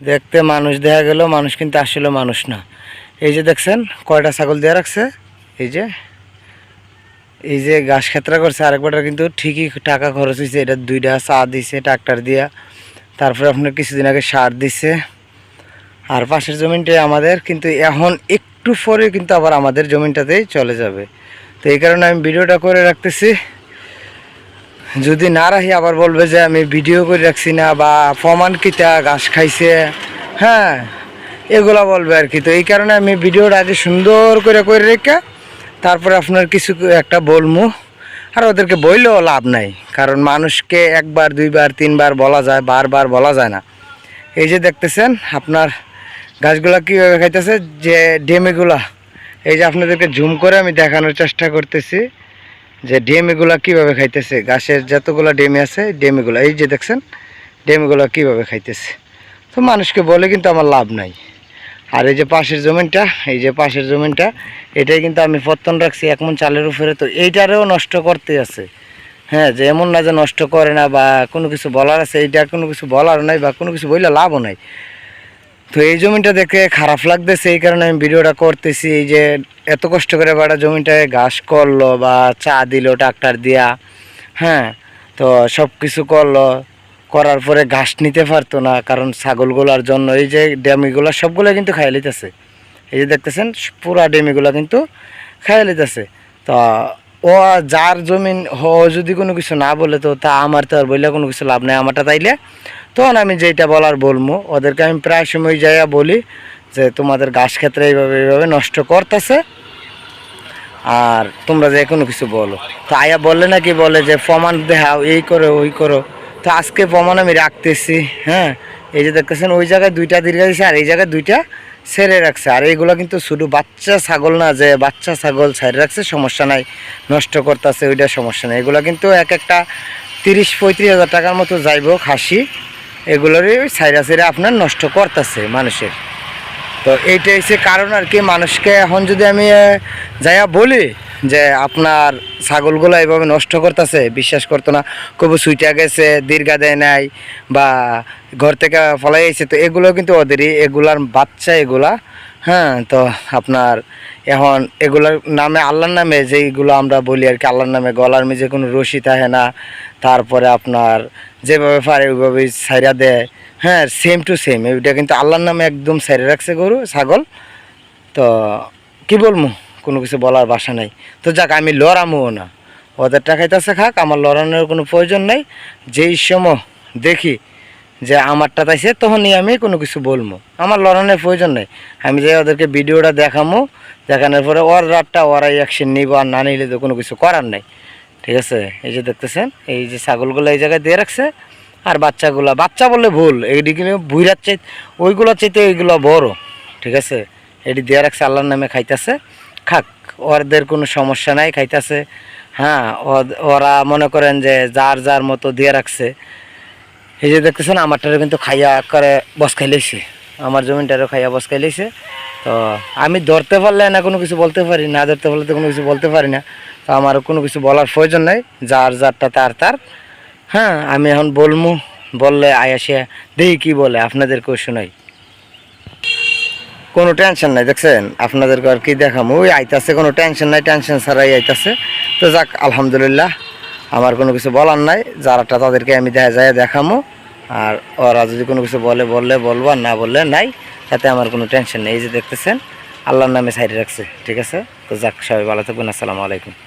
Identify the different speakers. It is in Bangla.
Speaker 1: দেখতে মানুষ দেখা গেল মানুষ কিন্তু আসলে মানুষ না। এই যে দেখছেন, কয়টা ছাগল দেওয়া রাখছে? এই যে এই যে ঘাস ক্ষেত্রা করছে, আরেকবারটা কিন্তু ঠিকই টাকা খরচ হয়েছে। এটা দুইটা চা দিছে, ট্রাক্টর দিয়া। তারপরে আপনার কিছুদিন আগে সার দিছে। আর পাশের জমিনটা আমাদের কিন্তু এখন একটু পরে কিন্তু আবার আমাদের জমিনটাতেই চলে যাবে। তো এই কারণে আমি ভিডিওটা করে রাখতেছি। যদি না রাখি আবার বলবে যে আমি ভিডিও করে রাখছি না বা প্রমাণ কিতা, ঘাস খাইছে হ্যাঁ এগুলা বলবে আর কি। তো এই কারণে আমি ভিডিওটা আগে সুন্দর করে করে রেখে তারপরে আপনার কিছু একটা বলমু। আর ওদেরকে বললেও লাভ নাই, কারণ মানুষকে একবার, দুইবার, তিনবার বলা যায়, বারবার বলা যায় না। এই যে দেখতেছেন, আপনার গাছগুলা কীভাবে খাইতেছে, যে ডেমেগুলা, এই যে আপনাদেরকে জুম করে আমি দেখানোর চেষ্টা করতেছি। যে ডেমিগুলা কীভাবে খাইতেছে? গাছের যতগুলো ডেমি আছে ডেমিগুলা এই যে দেখছেন ডেমিগুলা কীভাবে খাইতেছে? তো মানুষকে বলে কিন্তু আমার লাভ নাই। আর এই যে পাশের জমিনটা, এই যে পাশের জমিনটা, এটাই কিন্তু আমি পত্তন রাখছি একমন চালের উপরে। তো এইটারেও নষ্ট করতে আছে। হ্যাঁ যে এমন না যে নষ্ট করে না বা কোনো কিছু বলার আছে, এইটা কোনো কিছু বলার নাই বা কোনো কিছু বললে লাভও নাই। তো এই জমিটা দেখে খারাপ লাগতেছে, এই কারণে আমি ভিডিওটা করতেছি, এই যে এত কষ্ট করে বাড়া জমিটায় ঘাস করল বা চা দিল ট্রাক্টর দিয়া হ্যাঁ তো সব কিছু করল, করার পরে ঘাস নিতে পারতো না, কারণ ছাগলগুলোর জন্য এই যে ড্যামিগুলো সবগুলো কিন্তু খাইয়ে লিতেছে এই যে দেখতেছেন, পুরা ড্যামিগুলো কিন্তু খাইয়ে লিতেছে তো ও যার জমিন হ যদি কোনো কিছু না বলে, তো তা আমার তো আর বললে কোনো কিছু লাভ নেই, আমারটা তাইলে তখন আমি যেটা বলার বলব, ওদেরকে আমি প্রায় সময় যাইয়া বলি যে তোমাদের ঘাস ক্ষেত্রে এইভাবে এইভাবে নষ্ট করতেছে আর তোমরা যে কোনো কিছু বলো। তো আয়া বললে নাকি বলে যে, প্রমাণ দেখাও, এই করো, ওই করো। তো আজকে প্রমাণ আমি রাখতেছি হ্যাঁ? এই যে দেখতেছেন, ওই জায়গায় দুইটা দীর্ঘ দিয়েছে আর এই জায়গায় দুইটা ছেড়ে রাখছে। আর এইগুলো কিন্তু শুধু বাচ্চা ছাগল না, যে বাচ্চা ছাগল ছেড়ে রাখছে, সমস্যা নাই, নষ্ট করতেছে, ওইটা সমস্যা নেই। এগুলো কিন্তু এক একটা তিরিশ পঁয়ত্রিশ হাজার টাকার মতো যাইব খাসি। এগুলোরই সাইরা সাইরা আপনার নষ্ট করতেছে মানুষের। তো এইটা হচ্ছে কারণ আর কি, মানুষকে এখন যদি আমি যাইয়া বলি যে আপনার ছাগলগুলো এইভাবে নষ্ট করতেছে, বিশ্বাস করতো না কবু সুইটা গেছে, দীর্ঘা দেয় নাই বা ঘর থেকে ফলাই আইছে, তো এগুলো কিন্তু ওদেরই, এগুলার বাচ্চা এগুলা হ্যাঁ তো আপনার এখন এগুলার নামে, আল্লাহর নামে যেইগুলো আমরা বলি আর কি, আল্লাহর নামে গলার মেঝে কোনো রশি থাকে না, তারপরে আপনার যেভাবে পারে ওইভাবে সাইরা দেয়। হ্যাঁ সেম টু সেম এটা কিন্তু আল্লাহর নামে একদম সাইরে রাখছে গরু, ছাগল। তো কি বলব, কোনো কিছু বলার বাসা নাই। তো যাক, আমি লড়ামও না। ওদের টাকাইতেছে খাক, আমার লড়ানোর কোনো প্রয়োজন নাই। যেই সময় দেখি যে আমারটা তাইছে, তখনই আমি কোনো কিছু বলব। আমার লড়ানোর প্রয়োজন নেই। আমি যে ওদেরকে ভিডিওটা দেখামো, দেখানোর পরে ওর রাতটা ওরাই অ্যাকশন নিব, আর না নিলে তো কোনো কিছু করার নাই। ঠিক আছে? এই যে দেখতেছেন, এই যে ছাগলগুলো এই জায়গায় দিয়ে রাখছে। আর বাচ্চাগুলা, বাচ্চা বললে ভুল এইদিকে বুইরার চাই ওইগুলো চাইতে এইগুলো বড়, ঠিক আছে? এটি দিয়ে রাখছে, আল্লাহর নামে খাইতেছে। খাক, ওদের কোনো সমস্যা নাই, খাইতেছে। হ্যাঁ ওরা মনে করেন যে যার যার মতো দিয়ে রাখছে। এই যে দেখতেছেন, আমারটারে কিন্তু খাইয়া করে বস খাইলেছে আমার জমিনটারও খাইয়া বস খাইলেছে তো আমি ধরতে পারলে না কোনো কিছু বলতে পারি, না ধরতে পারলে তো কোনো কিছু বলতে পারি না। তো আমার কোনো কিছু বলার প্রয়োজন নাই, যার যারটা তার তার। হ্যাঁ আমি এখন বলমু, বললে আয়াসিয়া দেখি কি বলে, আপনাদের আপনাদেরকেও শোনাই। কোনো টেনশন নাই, দেখছেন? আপনাদেরকে আর কি দেখামু? ওই আইতাছে, কোনো টেনশন নাই টেনশন ছাড়াই আইতাছে। তো যাক, আলহামদুলিল্লাহ, আমার কোনো কিছু বলার নাই, যারাটা তাদেরকে আমি দেখা যায় দেখামো। আর ওরা যদি কোনো কিছু বলে, বললে বলব, আর না বললে নাই, তাতে আমার কোনো টেনশন নেই। এই যে দেখতেছেন, আল্লাহর নামে সাইডে রাখছে, ঠিক আছে? তো যাক, সবাই ভালো থাকুন আসসালামু আলাইকুম।